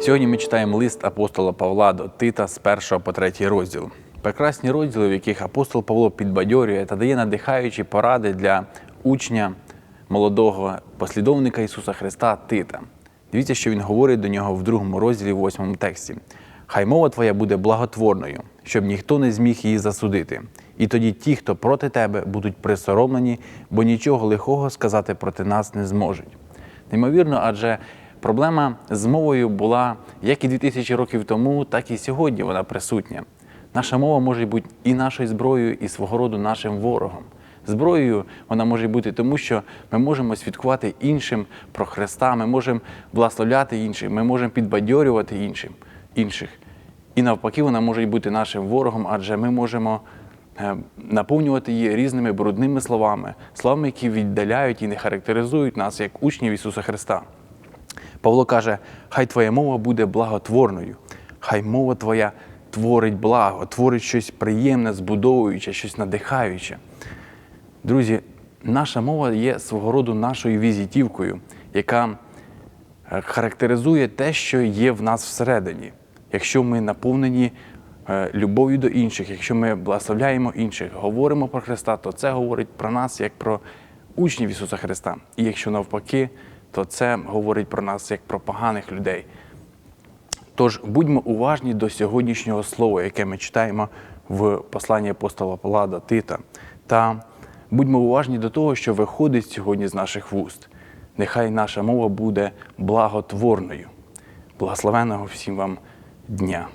Сьогодні ми читаємо лист апостола Павла до Тита з 1 по 3 розділ. Прекрасні розділи, в яких апостол Павло підбадьорює та дає надихаючі поради для учня молодого послідовника Ісуса Христа Тита. Дивіться, що він говорить до нього в другому розділі, в восьмому тексті. Хай мова твоя буде благотворною, щоб ніхто не зміг її засудити. І тоді ті, хто проти тебе, будуть присоромлені, бо нічого лихого сказати проти нас не зможуть. Неймовірно, адже проблема з мовою була як і 2000 років тому, так і сьогодні вона присутня. Наша мова може бути і нашою зброєю, і свого роду нашим ворогом. Зброєю вона може бути тому, що ми можемо свідкувати іншим про Христа, ми можемо благословляти інших, ми можемо підбадьорювати іншим, інших. І навпаки, вона може бути нашим ворогом, адже ми можемо е, наповнювати її різними брудними словами, словами, які віддаляють і не характеризують нас як учнів Ісуса Христа. Павло каже: хай твоя мова буде благотворною, хай мова твоя творить благо, творить щось приємне, збудовуюче, щось надихаюче. Друзі, наша мова є свого роду нашою візитівкою, яка е, характеризує те, що є в нас всередині. Якщо ми наповнені е, любов'ю до інших, якщо ми благословляємо інших, говоримо про Христа, то це говорить про нас як про учнів Ісуса Христа. І якщо навпаки, то це говорить про нас як про поганих людей. Тож будьмо уважні до сьогоднішнього слова, яке ми читаємо в посланні апостола Павла до Тита, та будьмо уважні до того, що виходить сьогодні з наших вуст. Нехай наша мова буде благотворною. Благословеного всім вам дня!